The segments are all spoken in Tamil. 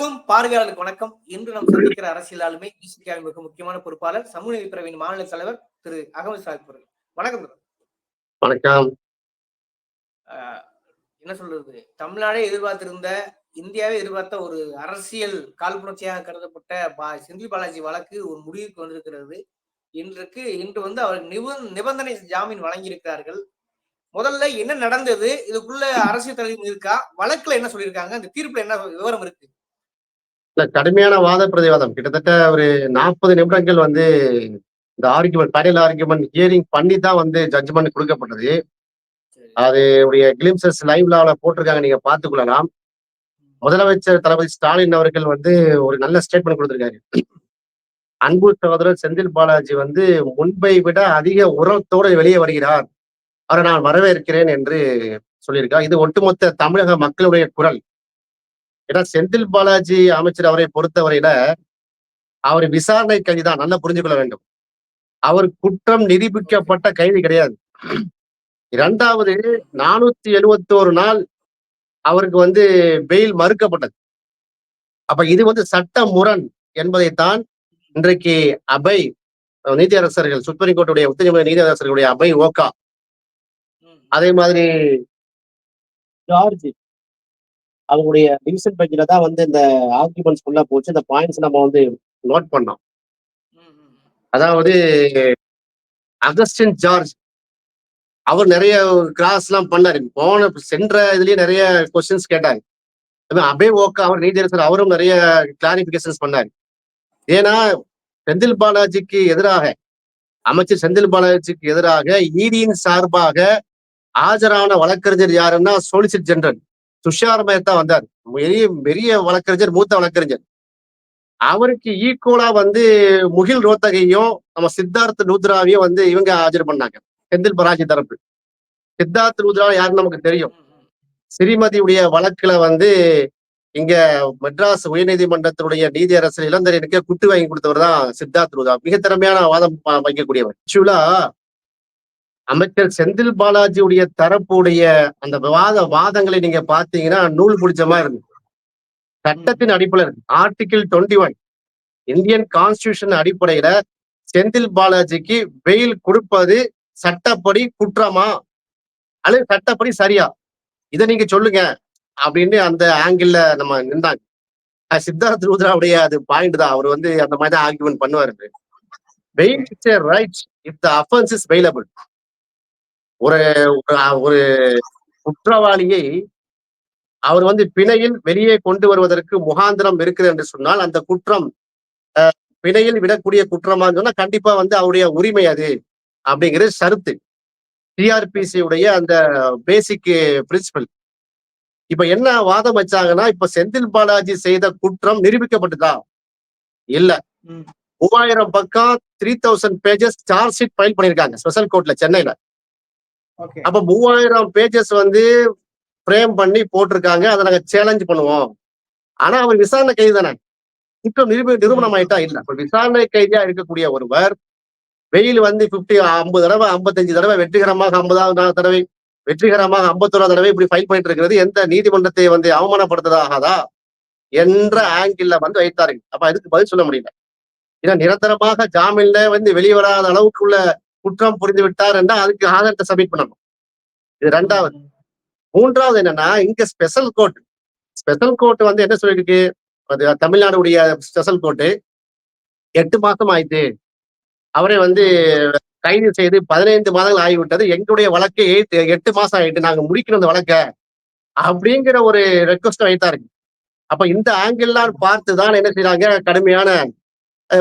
பார்வையாளர்களுக்கு வணக்கம். இன்று நாம் சந்திக்கிற அரசியல் ஆளுமை பிசிகாவின் மிக முக்கியமான பொறுப்பாளர் சமூக நீதி பிரிவின் மாநில தலைவர் திரு அகமது சாஹிப் அவர்கள். வணக்கம். வணக்கம். என்ன சொல்றது? தமிழ்நாடே எதிர்பார்த்திருந்த இந்தியாவே எதிர்பார்த்த ஒரு அரசியல் காழ்ப்புணர்ச்சியாக கருதப்பட்ட பா செந்தில் பாலாஜி வழக்கு ஒரு முடிவுக்கு வந்திருக்கிறது. இன்றைக்கு இன்று வந்து அவர் நிப நிபந்தனை ஜாமீன் வழங்கியிருக்கிறார்கள். முதல்ல என்ன நடந்தது? இதுக்குள்ள அரசியல் தலைவர் இருக்கா? வழக்குல என்ன சொல்லியிருக்காங்க? அந்த தீர்ப்புல என்ன விவரம் இருக்கு? கடுமையான வாத பிரதிவாதம். கிட்டத்தட்ட ஒரு நாற்பது நிமிடங்கள் வந்து இந்த ஆர்குமெண்ட் பேனல் ஆர்குமெண்ட் ஹியரிங் பண்ணி தான் வந்து ஜட்ஜ்மெண்ட் கொடுக்கப்பட்டது. அது உடைய கிளிம்சஸ் லைவ்ல போட்டிருக்காங்க. நீங்க பார்த்துக்கொள்ளலாம். முதலமைச்சர் தளபதி ஸ்டாலின் அவர்கள் வந்து ஒரு நல்ல ஸ்டேட்மெண்ட் கொடுத்திருக்காரு. அன்பு சகோதரர் செந்தில் பாலாஜி வந்து முன்பை விட அதிக உரத்தோடு வெளியே வருகிறார். அவரை நான் வரவேற்கிறேன் என்று சொல்லியிருக்கார். இது ஒட்டுமொத்த தமிழக மக்களுடைய குரல். ஏன்னா செந்தில் பாலாஜி அமைச்சர் அவரை பொறுத்தவரையில அவர் விசாரணை கைதி தான். நல்லா புரிஞ்சுக்கொள்ள வேண்டும். அவர் குற்றம் நிரூபிக்கப்பட்ட கைதி கிடையாது. இரண்டாவது நானூத்தி எழுவத்தோரு நாள் அவருக்கு வந்து பெயில் மறுக்கப்பட்டது. அப்ப இது வந்து சட்ட முரண் என்பதைத்தான் இன்றைக்கு அபை நீதியரசர்கள் சுப்ரீம் கோர்ட்டுடைய உச்சநீதிமன்ற நீதியரசர்களுடைய அபை ஓகா. அதே மாதிரி ஜார்ஜ். அவங்களுடைய டிவிஷன் பெஞ்சில தான் வந்து இந்த ஆர்குமெண்ட்ஸ் ஃபுல்லா போச்சு. இந்த பாயிண்ட்ஸ் நம்ம வந்து நோட் பண்ணோம். அதாவது அகஸ்டின் ஜார்ஜ் அவர் நிறைய கிராஸ் எல்லாம் பண்ணாரு. போன சென்ற இதுலயே நிறைய கொஸ்டின்ஸ் கேட்டாரு. அபே ஓக்கா அவர் நீதியரசர் அவரும் நிறைய கிளாரிபிகேஷன்ஸ் பண்ணாரு. ஏன்னா செந்தில் பாலாஜிக்கு எதிராக அமைச்சர் செந்தில் பாலாஜிக்கு எதிராக ஈடியின் சார்பாக ஆஜரான வழக்கறிஞர் யாருன்னா சோலிசிட் ஜெனரல் துஷார் மேத்தா வந்தார். பெரிய பெரிய வழக்கறிஞர் மூத்த வழக்கறிஞர். அவருக்கு ஈக்குவலா வந்து முகில் ரோத்தகையும் நம்ம சித்தார்த் லூத்ராவையும் வந்து இவங்க ஆஜர் பண்ணாங்க. செந்தில் பராஜி தரப்பு. சித்தார்த் லூத்ரா யாருன்னு நமக்கு தெரியும். ஸ்ரீமதியுடைய வழக்குல வந்து இங்க மெட்ராஸ் உயர்நீதிமன்றத்தினுடைய நீதியரசர் இளந்தரனுக்கு குட்டு வாங்கி கொடுத்தவர் தான் சித்தார்த் லூத்ரா. மிக திறமையான வாதம் வைக்கக்கூடியவர் ஆக்சுவலா அமைச்சர் செந்தில் பாலாஜியுடைய தரப்புடைய அந்த வாத வாதங்களை நீங்க பாத்தீங்கன்னா நூல் பிடிச்சமா மாதிரி சட்டத்தின் அடிப்படையில் இருக்கு. Article twenty one Indian constitution அடிப்படையில செந்தில் பாலாஜிக்கு பெயில் கொடுப்பது சட்டப்படி குற்றமா? அல்லது சட்டப்படி சரியா? இதை நீங்க சொல்லுங்க அப்படின்னு அந்த ஆங்கிள் நம்ம நின்றாங்க. சித்தார்த் ரூத்ராவுடைய அது பாயிண்ட் தான். அவர் வந்து அந்த மாதிரி தான் ஆர்குமெண்ட் பண்ணுவாரு. Bail it's right if the offence is bailable ஒரு ஒரு- குற்றவாளியை அவர் வந்து பிணையில் வெளியே கொண்டு வருவதற்கு முகாந்திரம் இருக்குது என்று சொன்னால் அந்த குற்றம் பிணையில் விடக்கூடிய குற்றமா சொன்னா கண்டிப்பா வந்து அவருடைய உரிமை அது அப்படிங்கிறது சருத்து டிஆர்பிசி உடைய அந்த பேசிக் பிரின்சிபல் இப்ப என்ன வாதம் வச்சாங்கன்னா இப்ப செந்தில் பாலாஜி செய்த குற்றம் நிரூபிக்கப்பட்டதா இல்ல. மூவாயிரம் பக்கம் three thousand pages charge sheet file பண்ணிருக்காங்க ஸ்பெஷல் கோர்ட்ல சென்னையில. அப்ப மூவாயிரம் பேஜஸ் வந்து ஃப்ரேம் பண்ணி போட்டிருக்காங்க. அதை நாங்க சேலஞ்ச் பண்ணுவோம். ஆனா அவர் விசாரணை கைது தானே. குற்றம் நிரூபி நிரூபணம் ஆயிட்டா இல்ல. இப்ப விசாரணை கைதியா இருக்கக்கூடிய ஒருவர் வெயில் வந்து பிப்டி ஐம்பது தடவை ஐம்பத்தஞ்சு தடவை வெற்றிகரமாக ஐம்பதாவது தடவை வெற்றிகரமாக ஐம்பத்தோராவது தடவை இப்படி ஃபைல் பண்ணிட்டு இருக்கிறது. எந்த நீதிமன்றத்தை வந்து அவமானப்படுத்துறதாகாதா என்ற ஆங்கிள் வந்து வைத்தார்கள். அப்ப அதுக்கு பதில் சொல்ல முடியல. ஏன்னா நிரந்தரமாக ஜாமீன்ல வந்து வெளியே வராத அளவுக்குள்ள குற்றம் புரிந்து விட்டார் என்றால் அதுக்கு ஆதாரத்தை சப்மிட் பண்ணணும். இது ரெண்டாவது. மூன்றாவது என்னன்னா இங்க ஸ்பெஷல் கோர்ட் ஸ்பெஷல் கோர்ட் வந்து என்ன சொல்லிருக்கு அது தமிழ்நாடுடைய ஸ்பெஷல் கோர்ட்டு எட்டு மாசம் ஆயிட்டு. அவரை வந்து கைது செய்து பதினைந்து மாதங்கள் ஆகிவிட்டது. எங்களுடைய வழக்கு eight- எட்டு மாசம் ஆயிட்டு நாங்க முடிக்கணும் அந்த வழக்க அப்படிங்கிற ஒரு ரெக்வஸ்ட் வைத்தாருங்க அப்ப இந்த ஆங்கில்லர்னு பார்த்து தான் என்ன செய்யறாங்க கடுமையான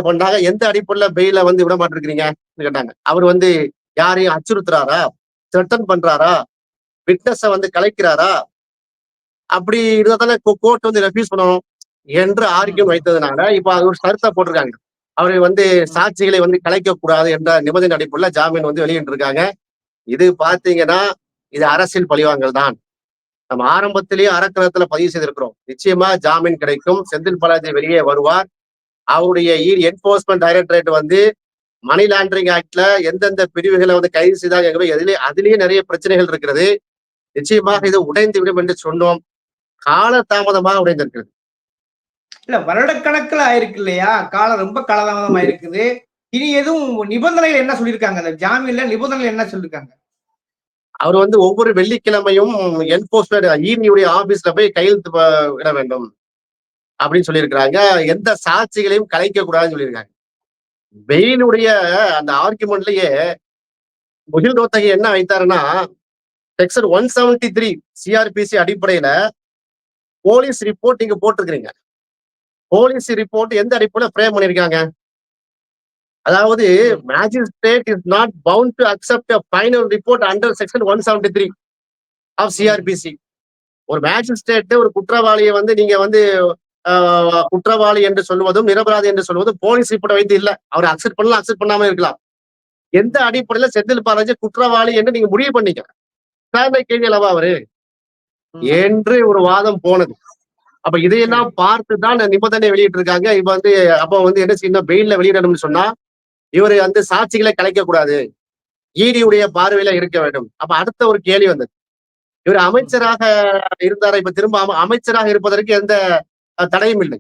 பண்ணாங்க எந்த அடிப்படையில பெயில வந்து விட மாட்டிருக்கிறீங்க கேட்டாங்க. அவர் வந்து யாரையும் அச்சுறுத்துறாரா? த்ரெட்டன் பண்றாரா? விட்னஸ வந்து கலைக்கிறாரா? அப்படி இருந்தா தானே கோர்ட் வந்து ரெஃப்யூஸ் பண்ணணும் என்று ஆரோக்கியம் வைத்ததுனால இப்ப அது ஒரு கருத்தை போட்டிருக்காங்க. அவரை வந்து சாட்சிகளை வந்து கலைக்க கூடாது என்ற நிபந்தனை அடிப்படையில் ஜாமீன் வந்து வெளியிட்டு இருக்காங்க இது பாத்தீங்கன்னா இது அரசியல் பழிவாங்கல் தான். நம்ம ஆரம்பத்திலேயே அறக்கலத்துல பதிவு செய்திருக்கிறோம். நிச்சயமா ஜாமீன் கிடைக்கும். செந்தில் பாலாஜி வெளியே வருவார். அவருடைய என்போர்ஸ்மெண்ட் டைரக்டரேட் வந்து மணி லாண்டரிங் ஆக்ட்ல எந்தெந்த பிரிவுகளை வந்து கைது செய்தாங்க எதிலே அதுலயே நிறைய பிரச்சனைகள் இருக்கிறது. நிச்சயமாக இது உடைந்து விடும் என்று சொன்னோம். கால தாமதமாக உடைந்திருக்கிறது. இல்ல வருடக்கணக்குல ஆயிருக்கு இல்லையா? காலம் ரொம்ப காலதாமதம் ஆயிருக்குது இனி எதுவும் நிபந்தனைகள் என்ன சொல்லியிருக்காங்க? அந்த ஜாமீன்ல நிபந்தனைகள் என்ன சொல்லியிருக்காங்க? அவர் வந்து ஒவ்வொரு வெள்ளிக்கிழமையும் என்போர்ஸ்மெண்ட் ஈவினியுடைய ஆபீஸ்ல போய் கையெழுத்து விட வேண்டும். அப்படின்னு சொல்லியிருக்கிறாங்க. எந்த சாட்சிகளையும் கலைக்க கூடாதுன்னு சொல்லியிருக்காங்க. வெயிலுடைய அந்த ஆர்குமெண்ட்லயே முகில் ரோத்தகி என்ன வைத்தாருன்னா section one seventy three CrPC அடிப்படையில போலீஸ் ரிப்போர்ட் நீங்க போட்டிருக்கிறீங்க. போலீஸ் ரிப்போர்ட் எந்த அடிப்படையில ஃப்ரேம் பண்ணிருக்காங்க அதாவது magistrate is not bound to accept final report under section one seventy three of CrPC ஒரு மேஜிஸ்ட்ரேட் ஒரு குற்றவாளியை வந்து நீங்க வந்து குற்றவாளி என்று சொல்வதும் நிரபராதி என்று சொல்வதும் போலீஸ் ரிப்போர்ட் வைத்து இல்ல. அவர் அக்செப்ட் பண்ணலாம் அக்செப்ட் பண்ணாம இருக்கலாம். எந்த அடிப்படையில செந்தில் பாலாஜி குற்றவாளி என்று நீங்க முடிவு பண்ணீங்க விசாரணை கைதி அல்லவா அவரு? என்று ஒரு வாதம் போனது. அப்ப இதையெல்லாம் பார்த்து தான் நிபந்தனை வெளியிட்டு இருக்காங்க இப்ப வந்து அப்ப வந்து என்ன செய்யணும்? பெயில்ல வெளியிடணும்னு சொன்னா இவரு வந்து சாட்சிகளை கலைக்க கூடாது ஈடியுடைய பார்வையில இருக்க வேண்டும். அப்ப அடுத்த ஒரு கேள்வி வந்தது. இவர் அமைச்சராக இருந்தாரா? இப்ப திரும்ப அம- அமைச்சராக இருப்பதற்கு எந்த தடையும் இல்லை.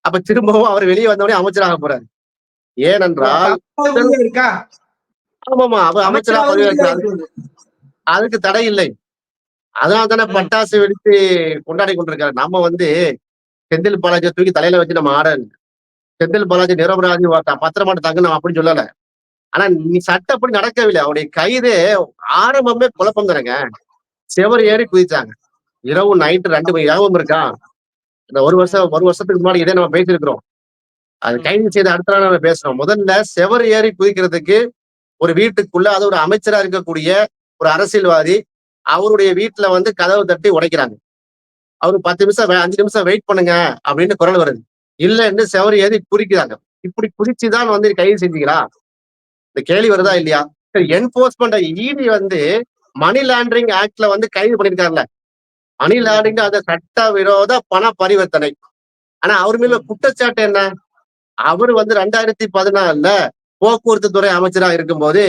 அப்ப திரும்பவும் அவர் வெளியே வந்தவொடனே அமைச்சராக போறாரு. ஏனென்றால் ஆமாமா அவர் அமைச்சராக. அதுக்கு தடை இல்லை. அதனால தானே. பட்டாசு வெடித்து கொண்டாடி கொண்டிருக்காரு நம்ம வந்து செந்தில் பாலாஜியை தூக்கி தலையில வச்சு நம்ம ஆடல செந்தில் பாலாஜி நிரபராஜி பத்திரமாட்டு தங்க நம்ம அப்படின்னு சொல்லல. ஆனா நீ சட்டப்படி நடக்கவில்லை. அவருடைய கைது ஆரம்பமே குழப்பம் தானேங்க. செவர் ஏறி குதிச்சாங்க. இரவு நைட்டு ரெண்டு மணி ஞாபகம் இருக்கா? இந்த ஒரு வருஷம் ஒரு வருஷத்துக்கு முன்னாடி இதே நம்ம பேசியிருக்கிறோம். அது கைது செய்த அடுத்த நாள் நம்ம பேசுறோம். முதல்ல செவர் ஏறி குதிக்கிறதுக்கு ஒரு வீட்டுக்குள்ள அது ஒரு அமைச்சரா இருக்கக்கூடிய ஒரு அரசியல்வாதி அவருடைய வீட்டுல வந்து கதவு தட்டி உடைக்கிறாங்க. அவரு பத்து நிமிஷம் அஞ்சு நிமிஷம் வெயிட் பண்ணுங்க அப்படின்னு குரல் வருது. இல்லைன்னு செவர் ஏறி குறிக்கிறாங்க இப்படி குறிச்சுதான் வந்து கைது செஞ்சீங்களா? இந்த கேள்வி வருதா இல்லையா? சரி என்போர்ஸ்மெண்ட் இடி வந்து மணி லாண்டரிங் ஆக்ட்ல வந்து கைது பண்ணிருக்காருல்ல மணி லாண்டரிங் அந்த சட்ட விரோத பண பரிவர்த்தனை. ஆனா அவர் மேல குற்றச்சாட்டு என்ன? அவர் வந்து ரெண்டாயிரத்தி பதினாலுல போக்குவரத்து துறை அமைச்சரா இருக்கும்போது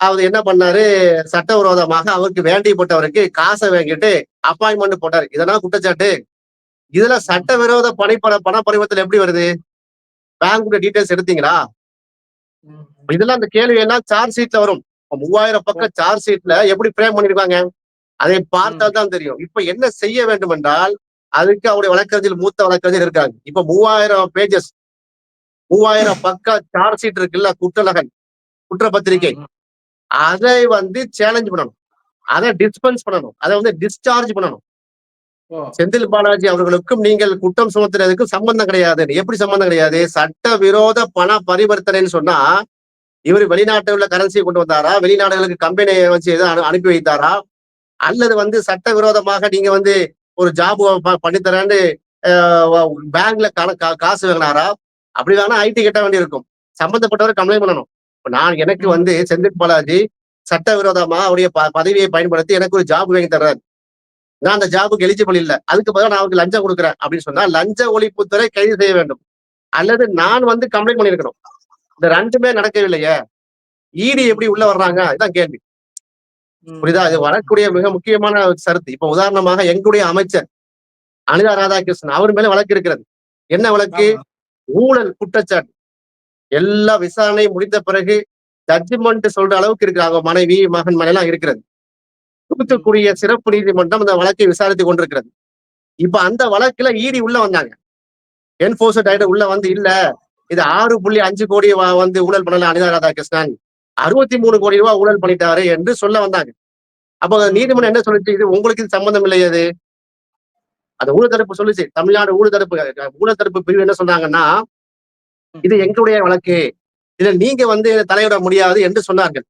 அவர் என்ன பண்ணாரு? சட்டவிரோதமாக அவருக்கு வேண்டியப்பட்டவருக்கு காசை வாங்கிட்டு அப்பாயின்மெண்ட் போட்டாரு. இதெல்லாம் குற்றச்சாட்டு. இதுல சட்டவிரோத பணிப்பட பண பரிவர்த்தனை எப்படி வருது? பேங்க் டீடைல்ஸ் எடுத்தீங்களா. இதெல்லாம் அந்த கேள்வி எல்லாம் சார்ஜ் ஷீட்ல வரும். மூவாயிரம் பக்கம் சார்ஜ் ஷீட்ல எப்படி ஃப்ரேம் பண்ணிருக்காங்க அதை பார்த்தால் தான் தெரியும். இப்ப என்ன செய்ய வேண்டும் என்றால் அதுக்கு அவருடைய வழக்கறிஞர் மூத்த வழக்கறிஞர் இருக்காங்க. இப்ப மூவாயிரம் பேஜஸ் மூவாயிரம் பக்க சார்ஜ் ஷீட் இருக்குல்ல குற்றலகன் குற்றப்பத்திரிகை. அதை வந்து சேலஞ்ச் பண்ணணும். அதை டிஸ்பென்ஸ் பண்ணணும். அதை வந்து டிஸ்சார்ஜ் பண்ணணும். செந்தில் பாலாஜி அவர்களுக்கும் நீங்கள் குற்றம் சுமத்துறதுக்கும் சம்பந்தம் கிடையாது. எப்படி சம்பந்தம் கிடையாது? சட்ட விரோத பண பரிவர்த்தனைன்னு சொன்னா இவர் வெளிநாட்டுல உள்ள கரன்சியை கொண்டு வந்தாரா? வெளிநாடுகளுக்கு கம்பெனியை வச்சு எதுவும் அனு- அனுப்பி வைத்தாரா? அல்லது வந்து சட்ட விரோதமாக நீங்க வந்து ஒரு ஜாப் பண்ணித்தரேன்னு பேங்க்ல காசு வாங்கினாரா? அப்படி வேணா ஐடி கட்ட வேண்டி இருக்கும் சம்பந்தப்பட்டவர் கம்ப்ளைண்ட் பண்ணணும். இப்ப நான் எனக்கு வந்து செந்தில் பாலாஜி சட்டவிரோதமா அவருடைய பதவியை பயன்படுத்தி எனக்கு ஒரு ஜாப் வாங்கி தர்றாரு. நான் அந்த ஜாபுக்கு எலிஜிபிள் இல்ல. அதுக்கு பதிலா நான் அவருக்கு லஞ்சம் கொடுக்குறேன் அப்படின்னு சொன்னா லஞ்ச ஒழிப்புத்துறை கைது செய்ய வேண்டும். அல்லது நான் வந்து கம்ப்ளைண்ட் பண்ணிருக்கணும் இந்த ரெண்டுமே நடக்கவில்லையே. ஈடி எப்படி உள்ள வர்றாங்க? இதுதான் கேள்வி. புரியுதா? இது வரக்கூடிய மிக முக்கியமான ஒரு சருத்து இப்ப உதாரணமாக எங்களுடைய அமைச்சர் அனிதா ராதாகிருஷ்ணன் அவர் மேல வழக்கு இருக்கிறது. என்ன வழக்கு. ஊழல் குற்றச்சாட்டு. எல்லா விசாரணை முடிந்த பிறகு ஜட்ஜ்மெண்ட் சொல்ற அளவுக்கு இருக்கு அவங்க மனைவி மகன் மனை எல்லாம் இருக்கிறது தூத்துக்குடிய சிறப்பு நீதிமன்றம் அந்த வழக்கை விசாரித்துக் கொண்டிருக்கிறது. இப்ப அந்த வழக்குல ஈடி உள்ள வந்தாங்க. என்போர்ஸ்மெண்ட் டைரக்டர் உள்ள வந்து இல்ல. இது ஆறு புள்ளி அஞ்சு கோடி வந்து ஊழல் பண்ணல அனிதா ராதாகிருஷ்ணன். அறுபத்தி மூணு கோடி ரூபாய் ஊழல் பண்ணிட்டாரு என்று சொல்ல வந்தாங்க. அப்போ நீதிமன்றம் என்ன சொல்லுச்சு? இது உங்களுக்கு இது சம்பந்தம் இல்லை அது? அந்த ஊழல் தடுப்பு சொல்லுச்சு. தமிழ்நாடு ஊழல் தடுப்பு ஊழல் தடுப்பு பிரிவு என்ன சொன்னாங்கன்னா இது எங்களுடைய வழக்கு. இதுல நீங்க வந்து தலையிட முடியாது என்று சொன்னார்கள்.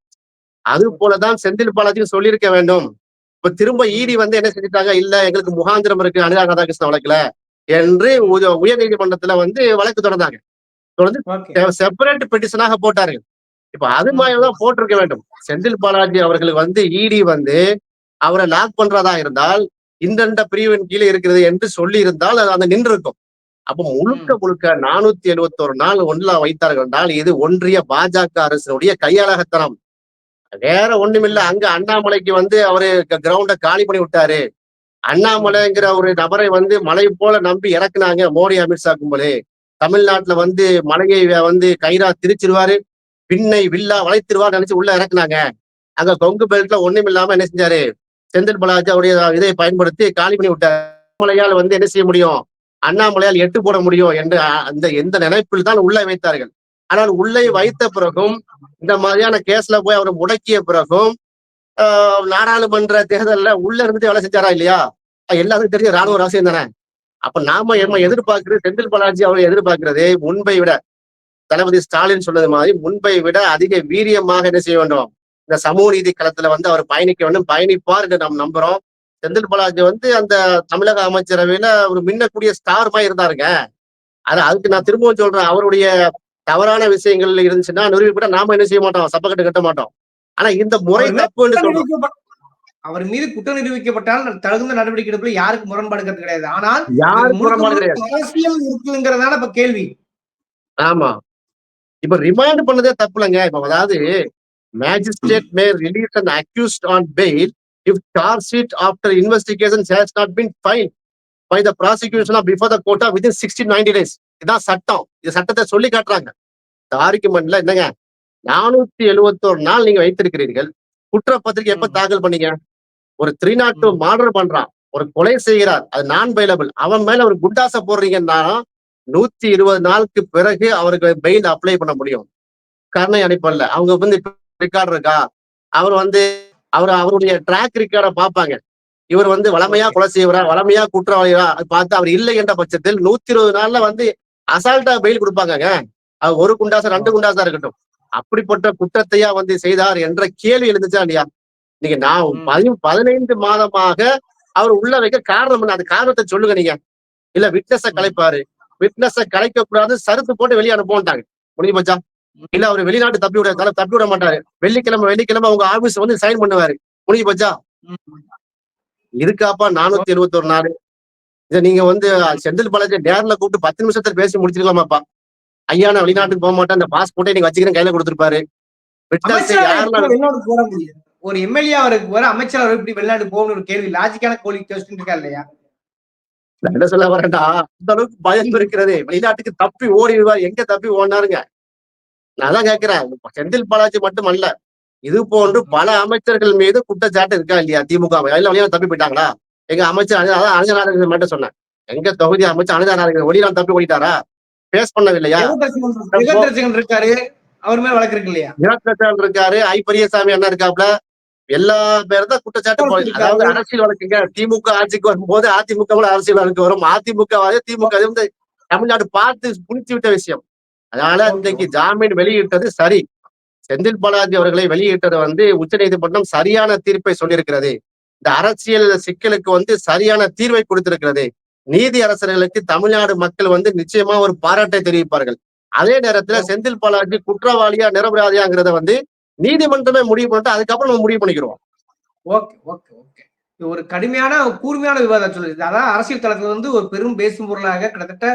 அது போலதான் செந்தில் பாலாஜியும் சொல்லியிருக்க வேண்டும். இப்ப திரும்ப ஈடி வந்து என்ன செஞ்சுட்டாங்க? இல்ல எங்களுக்கு முகாந்திரம் இருக்கு அனிதா ராதாகிருஷ்ணன் வழக்குல என்று உய- உயர் நீதிமன்றத்துல வந்து வழக்கு தொடர்ந்தாங்க. ஓகே. செப்பரேட் பெட்டிஷனாக போட்டார்கள். இப்ப அது மாதிரிதான் போட்டிருக்க வேண்டும். செந்தில் பாலாஜி அவர்களுக்கு வந்து இடி வந்து அவரை லாக் பண்றதா இருந்தால் இந்தந்த பிரிவின் கீழே இருக்கிறது என்று சொல்லி இருந்தால் அது அந்த நின்று இருக்கும் அப்ப முழுக்க முழுக்க நானூத்தி எழுபத்தோரு நாள் ஒன்றா வைத்தார்கள் என்றால் இது ஒன்றிய பாஜக அரசினுடைய கையாளகத்தனம் வேற ஒண்ணுமில்ல அங்க அண்ணாமலைக்கு வந்து அவரு கிரவுண்ட காலி பண்ணி விட்டாரு. அண்ணாமலைங்கிற ஒரு நபரை வந்து மலை போல நம்பி இறக்குனாங்க மோடி அமித்ஷா கும்பலே. தமிழ்நாட்டுல வந்து மலையை வந்து கயிறா திரிச்சிருவாரு. பின்னை வில்லா வளைத்திருவான்னு நினைச்சு உள்ள இறக்குனாங்க. அங்க கொங்கு பெல்ட்ல ஒண்ணும் இல்லாம என்ன செஞ்சாரு? செந்தில் பாலாஜி அவருடைய இதை பயன்படுத்தி காலி பண்ணி விட்டார். அண்ணாமலையால் வந்து என்ன செய்ய முடியும்? அண்ணாமலையால் எட்டு போட முடியும் என்று அந்த எந்த நினைப்பில் தான் உள்ளே வைத்தார்கள். ஆனால் உள்ளே வைத்த பிறகும் இந்த மாதிரியான கேஸ்ல போய் அவரை முடக்கிய பிறகும் ஆஹ், நாடாளுமன்ற தேர்தல்ல உள்ள இருந்து வேலை செஞ்சாரா இல்லையா? எல்லாத்துக்கும் தெரிஞ்ச ராணுவ ரகசியம் தானே. அப்ப நாம நம்ம எதிர்பார்க்கிறது? செந்தில் பாலாஜி அவரை எதிர்பார்க்கிறது முன்பை விட தளபதி ஸ்டாலின் சொன்னது மாதிரி முன்பை விட அதிக வீரியமாக என்ன செய்ய வேண்டும்? இந்த சமூக நீதி களத்துல வந்து அவர் பயணிக்க வேண்டும். பயணிப்பார் என்று நாம் நம்புறோம். செந்தில் பாலாஜி வந்து அந்த தமிழக அமைச்சரவையில ஒரு மின்னக்கூடிய ஸ்டார் மாதிரி இருந்தாருங்க. அது அதுக்கு நான் திரும்பவும் சொல்றேன். அவருடைய தவறான விஷயங்கள் இருந்துச்சுன்னா நிரூபிப்பட நாம என்ன செய்ய மாட்டோம்? சப்பக்கட்டு கட்ட மாட்டோம். ஆனா இந்த முறை தப்புன்னு சொல்றோம். அவர் மீது குற்றம் நிரூபிக்கப்பட்டால் தகுந்த நடவடிக்கை எடுப்பதில் யாருக்கு முரண்பாடு கிடையாது. ஆனால் அரசியல் இருக்குங்கிறதான இப்ப கேள்வி. ஆமா. இப்ப ரிமாண்ட் பண்ணதே தப்புலங்க. இப்ப அதாவது magistrate may release and accused on bail if charge sheet after investigation has not been file by the prosecution of before the கோர்ட்டா within sixty ninety days இதான் சட்டம். இது சட்டத்தை சொல்லி காட்டுறாங்க. இந்த ஆர்குமெண்ட்ல என்னங்க? நானூத்தி எழுவத்தோரு நாள் நீங்க வைத்திருக்கிறீர்கள். குற்றப்பத்திரிக்கை எப்ப. தாக்கல் பண்ணீங்க? ஒரு த்ரீ நாட் டூ. மர்டர் பண்றான். ஒரு கொலை செய்கிறார். அது நான் பைலபிள் அவன் மேல ஒரு குண்டாசை போடுறீங்கன்னா நூத்தி இருபது நாளுக்கு பிறகு அவருக்கு பெயில் அப்ளை பண்ண முடியும். கருணை அனுப்பல அவங்க வந்து ரெக்கார்டு இருக்கா? அவர் வந்து அவர் அவருடைய ட்ராக் ரெக்கார்டை பார்ப்பாங்க. இவர் வந்து வளமையா கொலை செய்வரா வளமையா குற்றவாளியா? அது பார்த்து அவர் இல்லை என்ற பட்சத்தில் நூத்தி இருபது நாள்ல வந்து அசால்ட்டா பெயில் கொடுப்பாங்கங்க. அது ஒரு குண்டாசா ரெண்டு குண்டாசா இருக்கட்டும். அப்படிப்பட்ட குற்றத்தையா வந்து செய்தார் என்ற கேள்வி எழுந்துச்சா இல்லையா? நீங்க நான் ம். பதி- பதினைந்து மாதமாக அவர் உள்ள வைக்க காரணம் என்ன? அது காரணத்தை சொல்லுங்க நீங்க. இல்ல விட்னஸ கலைப்பாரு. விட்னஸ கலைக்க கூடாது சருத்து போட்டு வெளியே அனுப்புவோம்ட்டாங்க. முடிஞ்சு போச்சா இல்ல அவர் வெளிநாட்டு தப்பி விட தப்பி விட மாட்டாரு. வெள்ளிக்கிழமை வெள்ளிக்கிழமை உங்க ஆபீஸ் வந்து சைன் பண்ணுவாரு. முடிஞ்சு போச்சா. இருக்காப்பா நானூத்தி எழுபத்தி ஒரு நாள். இத நீங்க வந்து செந்தில் பாலாஜி நேர்ல கூப்பிட்டு பத்து நிமிஷத்துல பேசி முடிச்சிருக்கலாமாப்பா? ஐயா நான் வெளிநாட்டுக்கு போக மாட்டேன் அந்த பாஸ்போர்ட்டை நீங்க வச்சுக்கிறேன் கையில கொடுத்துருப்பாரு. ஒரு எம்எல்ஏ அவருக்கு போற அமைச்சர் அவர் எப்படி வெளிநாடு போகணும்னு ஒரு கேள்வி லாஜிக்கான கோழி கொஸ்டின் இருக்கா இல்லையா? நான் என்ன சொல்ல வரேன்டா? அந்த அளவுக்கு பயம் இருக்கிறது. வெளிநாட்டுக்கு தப்பி ஓடிடுவார் எங்க தப்பி ஓடினாருங்க? நான் தான் கேட்கிறேன் செந்தில் பாலாஜி மட்டும் அல்ல. இது போன்று பல அமைச்சர்கள் மீது குற்றச்சாட்டு இருக்கா இல்லையா? திமுக எல்லாம் வெளியே தப்பி போயிட்டாங்களா? எங்க அமைச்சர் அதான் அனிதநாதன் மட்டும் சொன்னேன். எங்க தொகுதி அமைச்சர் அனிதநாதன் வெளியில தப்பி ஓடிட்டாரா? பேஸ் பண்ணவில்லையா? இருக்காரு. அவர் மேல வழக்கு இருக்கு இல்லையா? இருக்காரு. ஐ பெரியசாமி அண்ணா இருக்காப்ல. எல்லா பேரும் தான் குற்றச்சாட்டு. அதாவது அரசியல் வழக்குங்க. திமுக ஆட்சிக்கு வரும்போது அதிமுக அரசியல் வழக்கு வரும். அதிமுக திமுக அது வந்து தமிழ்நாடு பார்த்து புடிச்சு விட்ட விஷயம். அதனால இன்னைக்கு ஜாமீன் வெளியிட்டது சரி. செந்தில் பாலாஜி அவர்களை வெளியிட்டது வந்து உச்சநீதிமன்றம் சரியான தீர்ப்பை சொல்லியிருக்கிறது. இந்த அரசியல் சிக்கலுக்கு வந்து சரியான தீர்வை கொடுத்திருக்கிறது. நீதி அரசர்களுக்கு தமிழ்நாடு மக்கள் வந்து நிச்சயமா ஒரு பாராட்டை தெரிவிப்பார்கள். அதே நேரத்துல செந்தில் பாலாஜி குற்றவாளியா நிரபராதியாங்கிறத வந்து நீதிமன்றமே முடிவு பண்ணிட்டு அதுக்கப்புறம் நம்ம முடிவு பண்ணிக்கிறோம் ஓகே ஓகே ஓகே. இது ஒரு கடுமையான கூர்மையான விவாதம் சொல்லுது அதான் அரசியல் தளத்துல வந்து ஒரு பெரும் பேசும் பொருளாக கிட்டத்தட்ட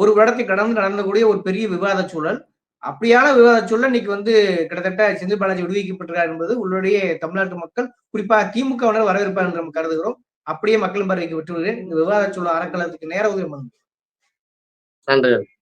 ஒரு வருடத்தை கடந்து நடந்தக்கூடிய ஒரு பெரிய விவாத சூழல். அப்படியான விவாத சூழல் இன்னைக்கு வந்து கிட்டத்தட்ட செந்தில் பாலாஜி விடுவிக்கப்பட்டிருக்கார் என்பது உள்ளுடைய தமிழ்நாட்டு மக்கள் குறிப்பாக திமுகவினர் வரவேற்பார் என்று நம்ம கருதுகிறோம். அப்படியே மக்களின் பார்வைக்கு விட்டு விடுகிறேன் இந்த விவாத சூழல் அறக்கலத்துக்கு நேர உதவி நன்றி.